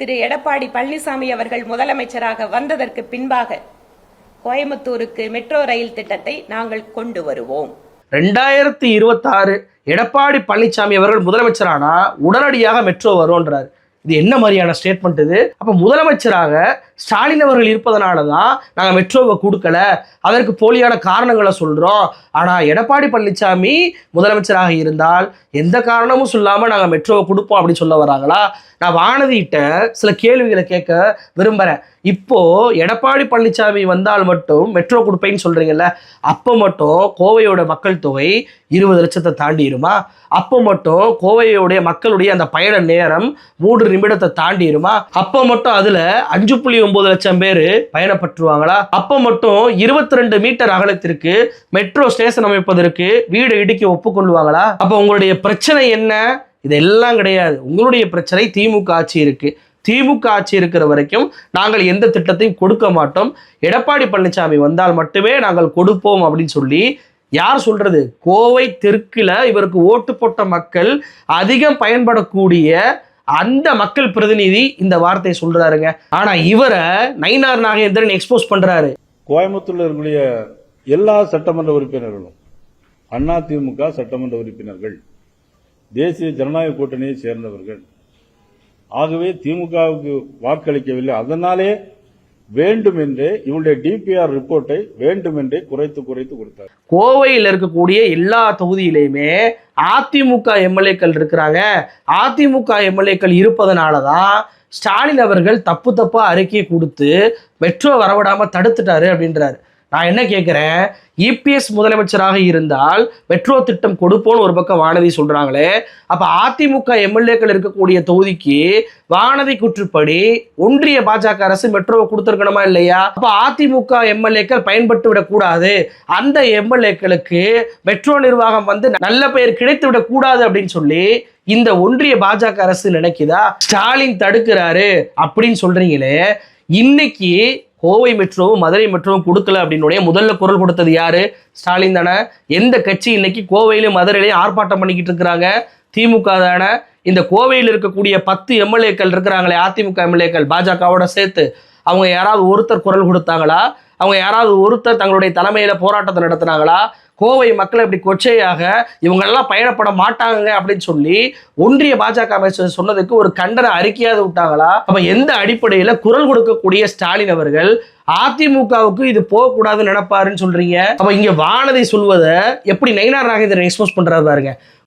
திரு எடப்பாடி பழனிசாமி அவர்கள் முதலமைச்சராக வந்ததற்கு பின்பாக கோயம்புத்தூருக்கு மெட்ரோ ரயில் திட்டத்தை நாங்கள் கொண்டு வருவோம். ரெண்டாயிரத்தி இருபத்தாறு எடப்பாடி பழனிசாமி அவர்கள் முதலமைச்சரானா உடனடியாக மெட்ரோ வரும்ன்றார். இது என்ன மாதிரியான ஸ்டேட்மெண்ட் இது? அப்போ முதலமைச்சராக ஸ்டாலின் அவர்கள் இருப்பதனால தான் நாங்கள் மெட்ரோவை கொடுக்கல. அதற்கு போலியான காரணங்களை சொல்கிறோம் ஆனால் எடப்பாடி பழனிசாமி முதலமைச்சராக இருந்தால் எந்த காரணமும் சொல்லாமல் நாங்கள் மெட்ரோவை கொடுப்போம் அப்படின்னு சொல்ல வராங்களா? நான் வானதிகிட்ட சில கேள்விகளை கேட்க விரும்புகிறேன் இப்போ எடப்பாடி பழனிசாமி வந்தால் மட்டும் மெட்ரோ கொடுப்பேன்னு சொல்றீங்கல்ல அப்போ மட்டும் கோவையோட மக்கள் தொகை இருபது லட்சத்தை தாண்டிடுமா? அப்போ மட்டும் கோவையோடைய மக்களுடைய அந்த பயண நேரம் மூன்று நிமிடத்தை தாண்டிடுமா? அப்போ மட்டும் அதுல அஞ்சு புள்ளி ஒன்பது லட்சம் பேர் பயணப்பட்டுருவாங்களா? அப்போ மட்டும் இருபத்தி ரெண்டு மீட்டர் அகலத்திற்கு மெட்ரோ ஸ்டேஷன் அமைப்பதற்கு வீடு இடிக்க ஒப்புக்கொள்வாங்களா? அப்போ உங்களுடைய பிரச்சனை என்ன? இதெல்லாம் கிடையாது. உங்களுடைய பிரச்சனை திமுக ஆட்சி இருக்குது திமுக ஆட்சி இருக்கிற வரைக்கும் நாங்கள் எந்த திட்டத்தையும் கொடுக்க மாட்டோம். எடப்பாடி பழனிசாமி வந்தால் மட்டுமே நாங்கள் கொடுப்போம் அப்படின்னு சொல்லி யார் சொல்றது? கோவை தெற்குல இவருக்கு ஓட்டு போட்ட மக்கள் அதிகம் பயன்படக்கூடிய அந்த மக்கள் பிரதிநிதி இந்த வார்த்தையை சொல்றாருங்க. ஆனா இவரை நயினார் நாகேந்திரன் எக்ஸ்போஸ் பண்றாரு. கோயம்புத்தூர்ல இருக்கக்கூடிய எல்லா சட்டமன்ற உறுப்பினர்களும் அண்ணா திமுக சட்டமன்ற உறுப்பினர்கள் தேசிய ஜனநாயக கூட்டணியை சேர்ந்தவர்கள் ஆகவே திமுகவுக்கு வாக்களிக்கவில்லை. அதனாலே வேண்டுமென்றே இவருடைய டிபிஆர் ரிப்போர்ட்டை வேண்டுமென்றே குறைத்து குறைத்து கொடுத்தார். கோவையில் இருக்கக்கூடிய எல்லா தொகுதியிலையுமே அதிமுக எம்எல்ஏக்கள் இருக்கிறாங்க. அதிமுக எம்எல்ஏக்கள் இருப்பதனால தான் ஸ்டாலின் அவர்கள் தப்பு தப்பா அறிக்கை கொடுத்து மெட்ரோ வரவிடாம தடுத்துட்டாரு அப்படின்றாரு. நான் என்ன கேட்குறேன் இபிஎஸ் முதலமைச்சராக இருந்தால் மெட்ரோ திட்டம் கொடுப்போம்னு ஒரு பக்கம் வானதி சொல்றாங்களே அப்ப அதிமுக எம்எல்ஏக்கள் இருக்கக்கூடிய தொகுதிக்கு வானதி குற்றுப்படி ஒன்றிய பாஜக அரசு மெட்ரோவை கொடுத்துருக்கணுமா இல்லையா? அப்ப அதிமுக எம்எல்ஏக்கள் பயன்பட்டு விடக்கூடாது. அந்த எம்எல்ஏக்களுக்கு மெட்ரோ நிர்வாகம் வந்து நல்ல பெயர் கிடைத்து விடக்கூடாது அப்படின்னு சொல்லி இந்த ஒன்றிய பாஜக அரசு நினைக்குதா? ஸ்டாலின் தடுக்கிறாரு அப்படின்னு சொல்றீங்களே இன்னைக்கு கோவை மெட்ரோவும் மதுரை மெட்ரோவும் கொடுக்கல அப்படின்னு முதல்ல குரல் கொடுத்தது யாரு? ஸ்டாலின் தானே. எந்த கட்சி இன்னைக்கு கோவையிலும் மதுரையிலையும் ஆர்ப்பாட்டம் பண்ணிக்கிட்டு இருக்கிறாங்க? திமுக தானே. இந்த கோவையில் இருக்கக்கூடிய பத்து எம்எல்ஏக்கள் இருக்கிறாங்களே அதிமுக எம்எல்ஏக்கள் பாஜகவோட சேர்த்து. அவங்க யாராவது ஒருத்தர் குரல் கொடுத்தாங்களா? அவங்க யாராவது ஒருத்தர் தங்களுடைய தலைமையில போராட்டத்தை நடத்துனாங்களா? கோவை மக்களை இப்படி கொச்சையாக இவங்கெல்லாம் பயணப்பட மாட்டாங்க அப்படின்னு சொல்லி ஒன்றிய பாஜக அமைச்சர் சொன்னதுக்கு ஒரு கண்டன அறிக்கையாவது விட்டாங்களா? அப்போ எந்த அடிப்படையில குரல் கொடுக்கக்கூடிய ஸ்டாலின் அவர்கள் அதிமுகவுக்கு இது போகக்கூடாதுன்னு நினைப்பாருன்னு சொல்றீங்க? அப்போ இங்க வானதி சொல்வதை எப்படி நயினார் நாகேந்திரன் எக்ஸ்போஸ் பண்றாரு பாருங்க.